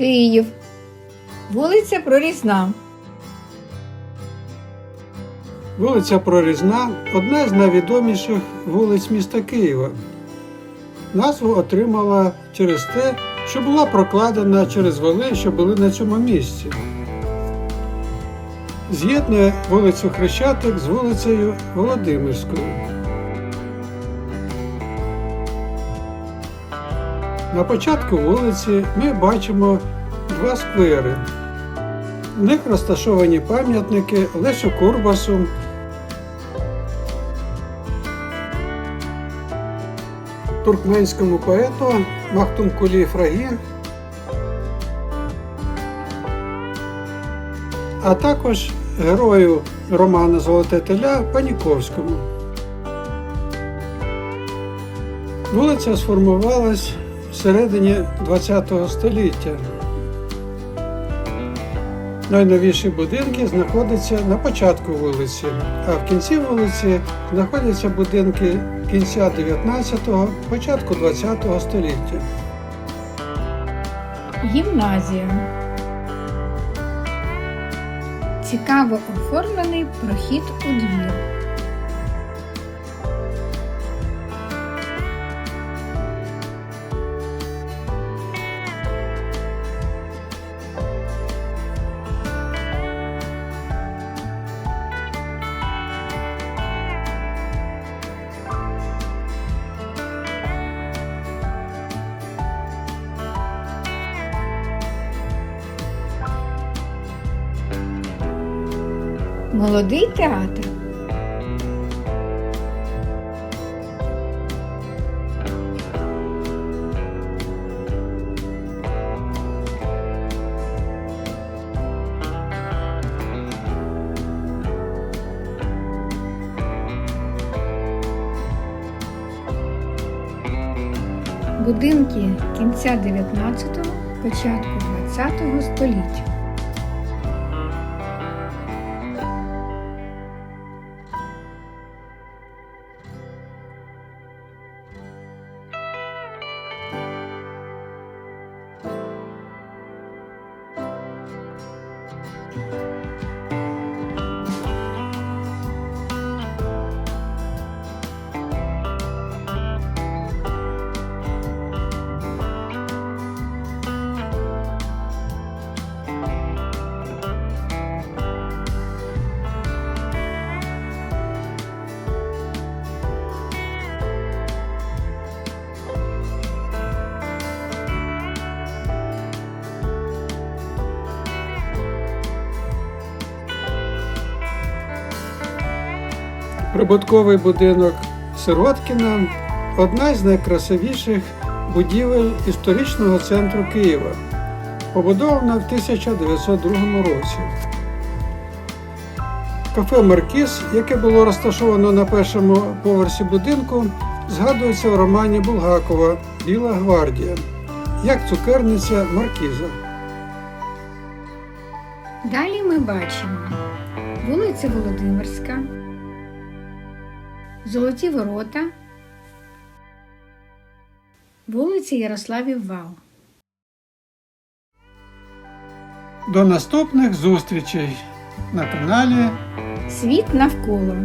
Київ. Вулиця Прорізна. Вулиця Прорізна одна з найвідоміших вулиць міста Києва. Назву отримала через те, що була прокладена через вали, що були на цьому місці. З'єднує вулицю Хрещатик з вулицею Володимирською. На початку вулиці ми бачимо два сквери. В них розташовані пам'ятники Лесю Курбасу, туркменському поету Махтумкулі Фрагі, а також герою роману Золоте теля Паніковському. Вулиця сформувалась всередині ХХ століття. Найновіші будинки знаходяться на початку вулиці, а в кінці вулиці знаходяться будинки кінця 19-го, початку 20-го століття. Гімназія. Цікаво оформлений прохід у двір. Молодий театр. Будинки кінця 19-го, початку 20-го століття. Прибутковий будинок Сироткіна одна з найкрасивіших будівель історичного центру Києва, побудована в 1902 році. Кафе Маркіз, яке було розташовано на першому поверсі будинку, згадується в романі Булгакова Біла гвардія як цукерниця Маркіза. Далі ми бачимо вулиця Володимирська, Золоті ворота, вулиці Ярославів Вал. До наступних зустрічей на каналі Світ навколо.